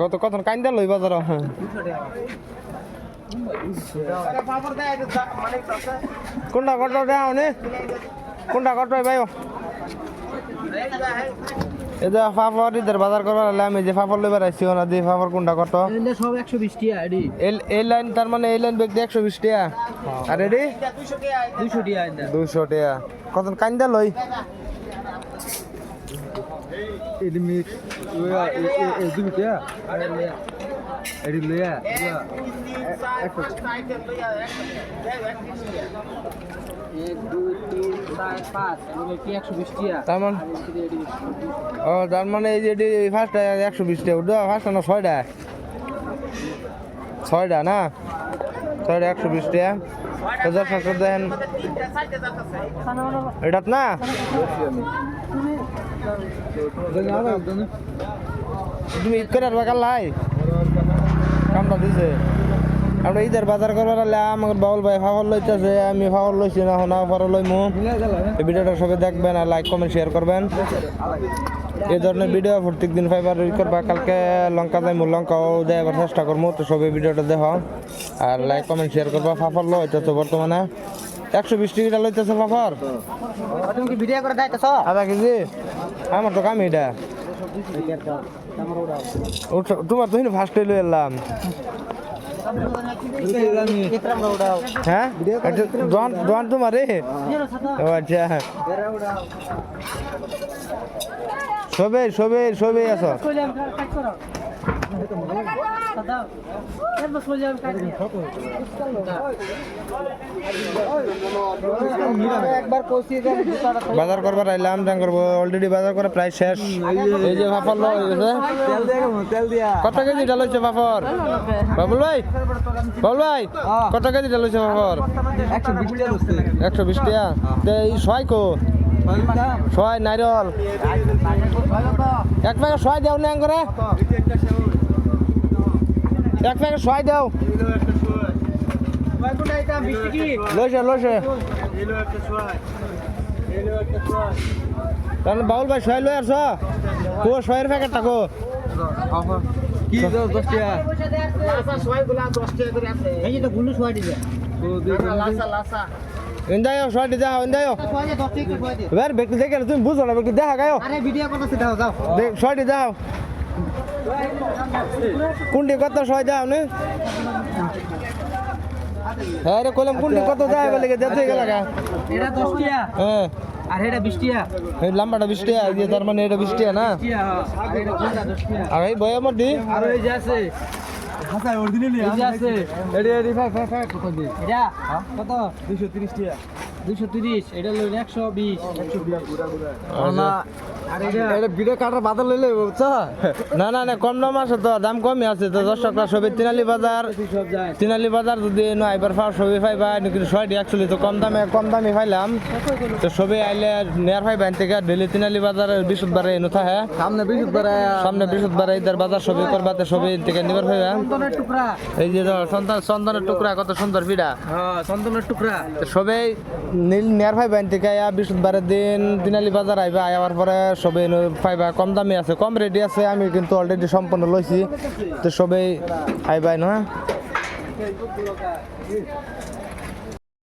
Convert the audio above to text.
কত কত? কত লইবা তারা হ্যাঁ। কোনটা কত দেওয়া কোনটা কত ভাই এই যে ফাফর ইদের বাজার করবার হলে আমি যে ফাফর লইবার আইছি ওনা দিয়ে ফাফর কোনটা কত? এলে সব 120 টাকা এডি এই- এই লাইন তার মানে এই লাইন ব্যক্তি একশো বিশ টাকা আর এডি দুইশো টিয়া এটা দুইশো টাকা কত কাইন্দা লই? এডি মিক্স দুই টিয়া? এডি লইয়া মানে ও তার মানে এই যে ফার্স্টটা একশো বিশ টাকা ওটা ফার্স্টটা না ছয়টা? ছয়টা না? ছয়টা একশো বিশ টাকা হাজার সাতশো দেন এটাত না? তুমি ঈদ করে আসবা কাল লাই কামটা দিছে। আমরা ঈদের বাজার করবার হলে আমার বাউল ভাই ফাফর লইতেছে আমি ফাফর লইছি না হোনা পরে লইমু। এই ভিডিওটা সবাই দেখবেন আর লাইক কমেন্ট শেয়ার করবেন। এই ধরনের ভিডিও প্রত্যেক দিন ফাইবার করবা। কালকে লঙ্কা যাইমু লঙ্কাও দেওয়ার চেষ্টা করব তো সবাই ভিডিওটা দেখ। আর লাইক কমেন্ট শেয়ার করবা। ফাফর লইতেছে বর্তমানে একশো বিশ টিকিটা লইতেছে ফাফর। আধা কেজি? আমার তো কাম এটা তোমার তো ফার্স্ট লই এলাম। হ্যাঁ? দোয়ান তোমার? রে ও আচ্ছা। সবে সবে সবে আছো? বাজার করবার আইলাম টাং করব অলরেডি বাজার করা প্রায় শেষ। এই যে ফাফর কত কেজি ডালছে ফাফর বাবুল ভাই? বাবুল ভাই কত কেজি ডালছে ফাফর একশো বিশ টিয়া ছয় কো? ছয় নাইরল। এক প্যাকেট ছয় দেও না করে এক প্যাকেট ছয় দেও। লইছে লইছে। তাহলে বাউল ভাই ছয় লই আসছ কো ছয়ের প্যাকেট থাকো কি দশ দিবে ইন্দায় ছয় হও ইন্দায় এবার ব্যক্তি দেখে তুমি বুঝো না ব্যক্তি দেখা গায়ো আরে ভিডিও করতেছি দাও যাও ছয় দিতে হও কুন্ডি কত ছয় দাও নে? হ্যাঁ রে কলম কুন্ডি কত দেয় বলে দেখতে গেল এটা দশ টিয়া। হ্যাঁ। আর এটা বিশ টিয়া। এই লম্বাটা বিশ টাকা এই তার মানে এটা বিশ টাকা না? আর এটা কোনটা দশ টিয়া। আর এই বই আমার আর এই যে আছে। হাসাই অরিজিনালি আছে। এডি এডি ফাই ফাই ফাই কত? দি এটা? কত? 230 টিয়া। 230 এটা লইলে 120 120 পুরা পুরা না না না কম দাম আছে তো দাম কমই আছে তো। দশ টাকা সবে তিনালি বাজার তিনালি বাজার যদি না এবার ফার সবে পাইবা কিন্তু ছয় অ্যাকচুয়ালি তো কম দামে কম দামে পাইলাম। তো সবে আইলে নেয়ার পাইবা থেকে ডেলি তিনালি বাজার বৃহস্পতিবারে এনে থাকে সামনে বৃহস্পতিবার সামনে বৃহস্পতিবারে ঈদের বাজার সবে করবাতে সবে থেকে নিবার টুকরা। এই যে ধর সন্তান চন্দনের টুকরা কত সুন্দর হ্যাঁ চন্দনের টুকরা। তো সবে নীল নেয়ার পাইবা থেকে বৃহস্পতিবারের দিন তিনালি বাজার আইবা আয়ার পরে সবে এনে পাইবা কম দামি আছে, কম রেডি আছে, আমি কিন্তু অলরেডি সম্পূর্ণ লইছি। তো সবেই আইবাই না?